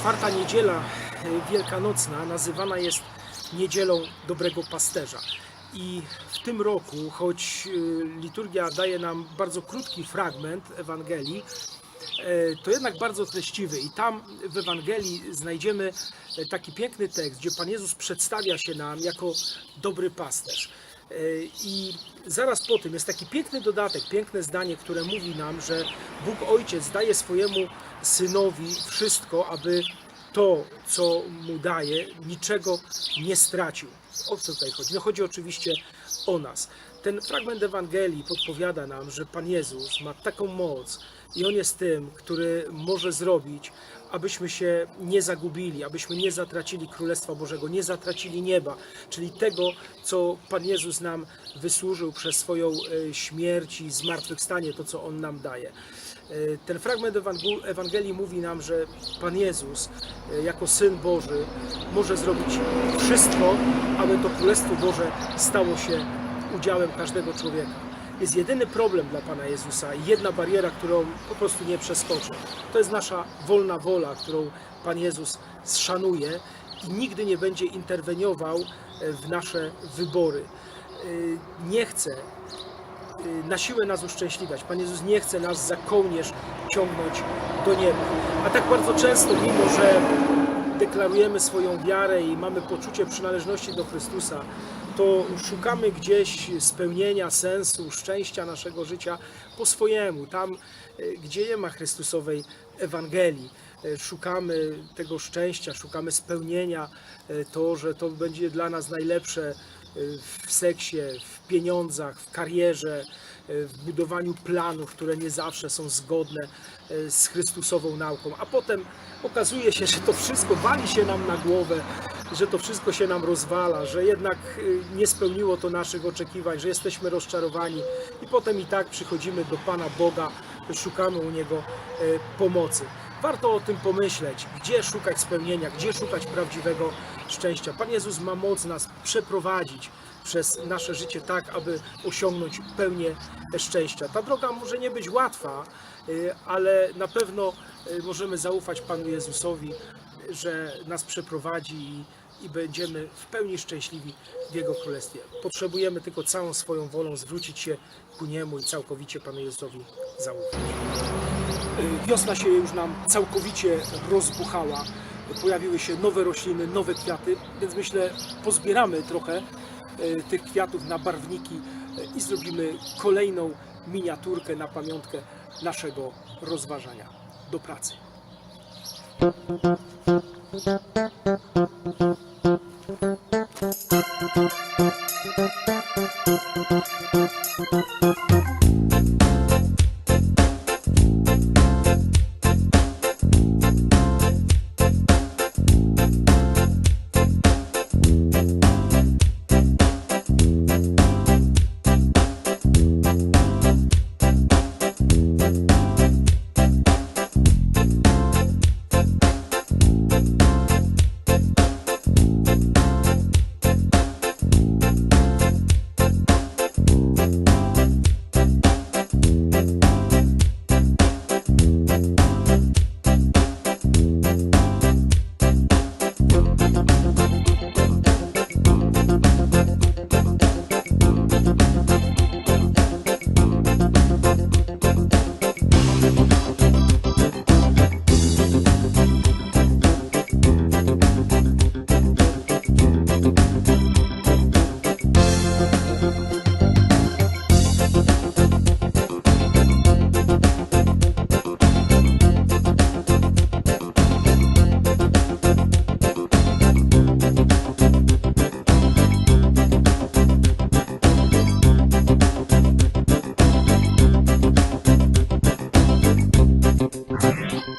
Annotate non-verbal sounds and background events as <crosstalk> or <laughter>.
czwarta niedziela e, wielkanocna nazywana jest niedzielą dobrego pasterza. I w tym roku, choć e, liturgia daje nam bardzo krótki fragment Ewangelii, e, to jednak bardzo treściwy. I tam w Ewangelii znajdziemy taki piękny tekst, gdzie Pan Jezus przedstawia się nam jako dobry pasterz. E, I zaraz po tym jest taki piękny dodatek, piękne zdanie, które mówi nam, że Bóg Ojciec daje swojemu synowi wszystko, aby to, co mu daje, niczego nie stracił. O co tutaj chodzi? No chodzi oczywiście o nas. Ten fragment Ewangelii podpowiada nam, że Pan Jezus ma taką moc i On jest tym, który może zrobić, abyśmy się nie zagubili, abyśmy nie zatracili Królestwa Bożego, nie zatracili nieba, czyli tego, co Pan Jezus nam wysłużył przez swoją e, śmierć i zmartwychwstanie, to, co On nam daje. E, Ten fragment Ewangelii mówi nam, że Pan Jezus, e, jako Syn Boży, może zrobić wszystko, aby to Królestwo Boże stało się udziałem każdego człowieka. Jest jedyny problem dla Pana Jezusa jedna bariera, którą po prostu nie przeskoczy. To jest nasza wolna wola, którą Pan Jezus szanuje i nigdy nie będzie interweniował e, w nasze wybory. E, Nie chce na siłę nas uszczęśliwiać. Pan Jezus nie chce nas za kołnierz ciągnąć do nieba. A tak bardzo często, mimo że deklarujemy swoją wiarę i mamy poczucie przynależności do Chrystusa, to szukamy gdzieś spełnienia, sensu, szczęścia naszego życia po swojemu, tam y, gdzie nie ma Chrystusowej Ewangelii. Y, Szukamy tego szczęścia, szukamy spełnienia, y, to, że to będzie dla nas najlepsze w seksie, w pieniądzach, w karierze, y, w budowaniu planów, które nie zawsze są zgodne y, z Chrystusową nauką. A potem okazuje się, <laughs> że to wszystko wali się nam na głowę, że to wszystko się nam rozwala, że jednak y, nie spełniło to naszych oczekiwań, że jesteśmy rozczarowani i potem i tak przychodzimy do Pana Boga, szukamy u Niego pomocy. Warto o tym pomyśleć, gdzie szukać spełnienia, gdzie szukać prawdziwego szczęścia. Pan Jezus ma moc nas przeprowadzić przez nasze życie tak, aby osiągnąć pełnię szczęścia. Ta droga może nie być łatwa, y, ale na pewno y, możemy zaufać Panu Jezusowi, że nas przeprowadzi i, i będziemy w pełni szczęśliwi w Jego Królestwie. Potrzebujemy tylko całą swoją wolą zwrócić się ku Niemu i całkowicie Panu Jezusowi zaufać. Y, Wiosna się już nam całkowicie rozbuchała. Pojawiły się nowe rośliny, nowe kwiaty, więc myślę, pozbieramy trochę y, tych kwiatów na barwniki y, i zrobimy kolejną miniaturkę na pamiątkę naszego rozważania. Do pracy. Thank you. Música